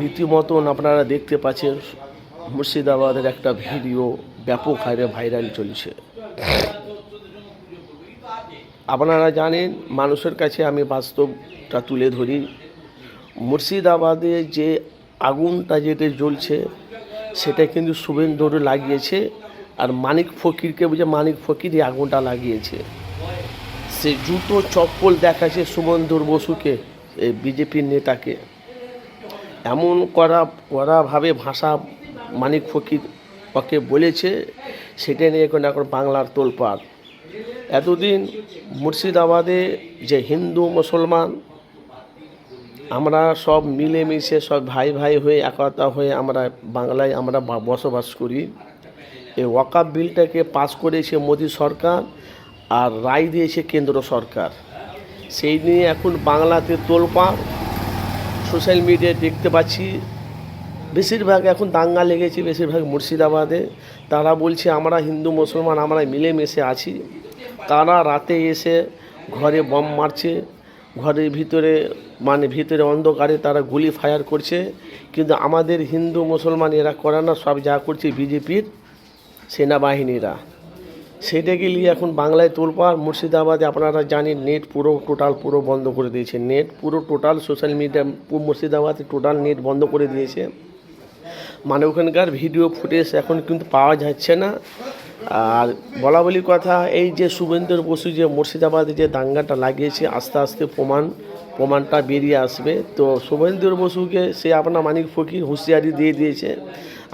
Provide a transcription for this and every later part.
রীতিমতন আপনারা দেখতে পাচ্ছেন মুর্শিদাবাদের একটা ভিডিও ব্যাপক হারে ভাইরাল চলছে। আপনারা জানেন, মানুষের কাছে আমি বাস্তবটা তুলে ধরি। মুর্শিদাবাদে যে আগুনটা যেটা জ্বলছে, সেটা কিন্তু শুভেন্দুর লাগিয়েছে আর মানিক ফকিরকে বুঝে মানিক ফকির, এই আগুনটা লাগিয়েছে। সে জুতো চপ্পল দেখাচ্ছে সুমন্দর বসুকে, এই বিজেপির নেতাকে। এমন করা করাভাবে ভাষা মানিক ফকির ওকে বলেছে, সেটা নিয়ে এখন এখন বাংলার তোলপাড়। এতদিন মুর্শিদাবাদে যে হিন্দু, মুসলমান, আমরা সব মিলেমিশে সব ভাই ভাই হয়ে, একতা হয়ে আমরা বাংলায় আমরা বসবাস করি। এই ওয়াকাপ বিলটাকে পাস করেছে মোদী সরকার আর রায় দিয়েছে কেন্দ্র সরকার। সেই নিয়ে এখন বাংলাতে তোলপাড়। সোশ্যাল মিডিয়ায় দেখতে পাচ্ছি, বেশিরভাগ এখন দাঙ্গা লেগেছে, বেশিরভাগ মুর্শিদাবাদে। তারা বলছে, আমরা হিন্দু, মুসলমান, আমরা মিলেমিশে আছি। তারা রাতে এসে ঘরে বম মারছে। ঘরের ভিতরে মানে ভিতরে অন্ধকারে তারা গুলি ফায়ার করছে। কিন্তু আমাদের হিন্দু, মুসলমান, এরা করে না, সব যা করছে বিজেপির সেনাবাহিনীরা। সেটাকে নিয়ে এখন বাংলায় তোলপাড়, মুর্শিদাবাদে আপনারা জানেন নেট পুরো টোটাল পুরো বন্ধ করে দিয়েছে। নেট পুরো টোটাল সোশ্যাল মিডিয়া মুর্শিদাবাদে টোটাল নেট বন্ধ করে দিয়েছে। মানে ওখানকার ভিডিও ফুটেজ এখন কিন্তু পাওয়া যাচ্ছে না। আর বলা বলি কথা, এই যে শুভেন্দুর বসু যে মুর্শিদাবাদে যে দাঙ্গাটা লাগিয়েছে, আস্তে আস্তে প্রমাণ, প্রমাণটা বেরিয়ে আসবে। তো শুভেন্দুর বসুকে সে আপনার মানিক ফকির হুঁশিয়ারি দিয়ে দিয়েছে।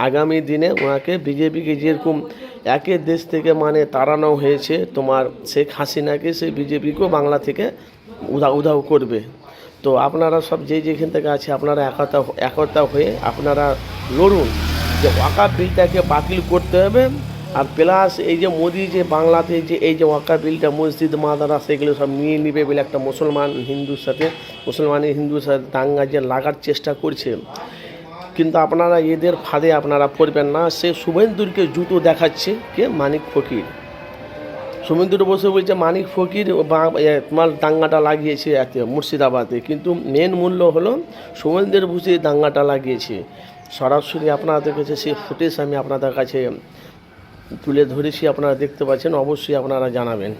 আগামী দিনে ওনাকে বিজেপিকে যেরকম একের দেশ থেকে মানে তাড়ানো হয়েছে। তোমার শেখ হাসিনাকে সে বিজেপিকেও বাংলা থেকে উধাও উধাও করবে। তো আপনারা সব যে যেখান থেকে আছে আপনারা একতা একতা হয়ে আপনারা লড়ুন। যে ওয়াকা বিলটাকে বাতিল করতে হবে। আর প্লাস এই যে মোদি যে বাংলাতে যে এই যে ওয়াকা বিলটা মসজিদ মাদারা সেগুলো সব নিয়ে নিবে বলে একটা মুসলমান হিন্দুর সাথে, মুসলমানের হিন্দুর সাথে দাঙ্গা যে লাগার চেষ্টা করছে। কিন্তু আপনারা এদের ফাঁদে আপনারা পড়বেন না। সে শুভেন্দুরকে জুতো দেখাচ্ছে কে? মানিক ফকির। সুমেন্দ্র বসু বলছে, মানিক ফকির তোমার দাঙ্গাটা লাগিয়েছে এতে, মুর্শিদাবাদে। কিন্তু মেন মূল্য হলো সুমেন্দ্র বসে দাঙ্গাটা লাগিয়েছে। সরাসরি আপনাদের কাছে সেই ফুটেজ আমি আপনাদের কাছে তুলে ধরেছি, আপনারা দেখতে পাচ্ছেন, অবশ্যই আপনারা জানাবেন।